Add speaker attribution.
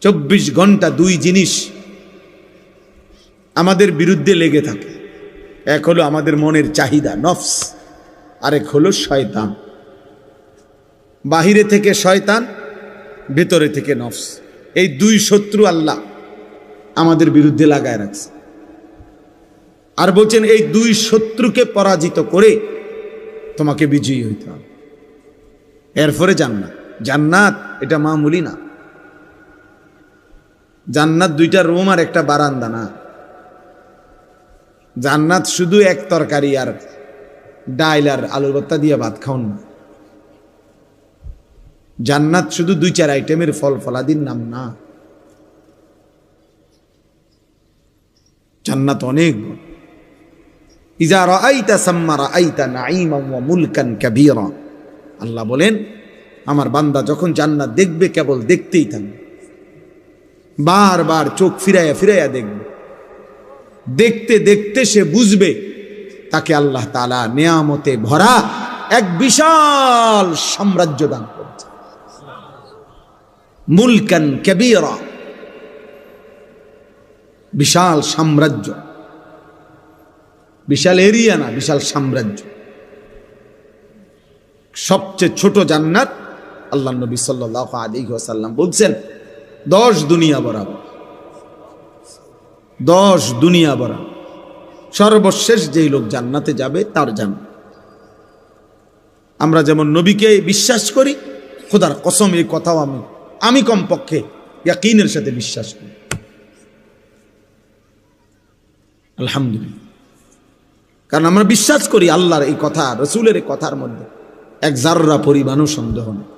Speaker 1: চব্বিশ ঘণ্টা দুই জিনিস আমাদের বিরুদ্ধে লেগে থাকে। এক হলো আমাদের মনের চাহিদা, নফস। আরেক হলো শয়তান। বাহিরে থেকে শয়তান, ভেতরে থেকে নফস। এই দুই শত্রু আল্লাহ আমাদের বিরুদ্ধে লাগায় রাখছে। আর বলছেন, এই দুই শত্রুকে পরাজিত করে তোমাকে বিজয়ী হইতে হবে। এরপরে জান্নাত। জান্নাত এটা মামুলি না। জান্নাত দুইটা রুম আর একটা বারান্দা না। জান্নাত শুধু এক তরকারি আর ডাইল আর আলুর ভর্তা দিয়ে ভাত খাওন না। জান্নাত শুধু দুই চার আইটেমের ফল ফলাদির নাম না। জান্নাত অনেক। ইজা রাআইতা সাম্মা রাআইতা নাঈমান ওয়া মুলকান কাবীরা। আল্লাহ বলেন, আমার বান্দা যখন জান্নাত দেখবে, কেবল দেখতেই থাকবে। বারবার চোখ ফিরাইয়া ফিরাইয়া দেখবে। দেখতে দেখতে সে বুঝবে, তাকে আল্লাহ তালা নেয়ামতে ভরা এক বিশাল সাম্রাজ্য দান করেছে। মুলকান কাবীরা। বিশাল সাম্রাজ্য। বিশাল এরিয়া না, বিশাল সাম্রাজ্য। সবচেয়ে ছোট জান্নাত আল্লাহ নবী সাল্লাহ আলী ওসাল্লাম বলছেন দশ দুনিয়া বরাবর। দশ দুনিয়া বরাবর। সর্বশেষ যেই লোক জান্নাতে যাবে, তার জান্নাত আমরা যেমন নবীকে বিশ্বাস করি, খোদার কসম এই কথাও আমি আমি কমপক্ষে ইয়াকিনের সাথে বিশ্বাস করি। আলহামদুলিল্লাহ। কারণ আমরা বিশ্বাস করি আল্লাহর এই কথা, রসুলের এই কথার মধ্যে। এক জাররা পরিমাণও সন্দেহ নেই।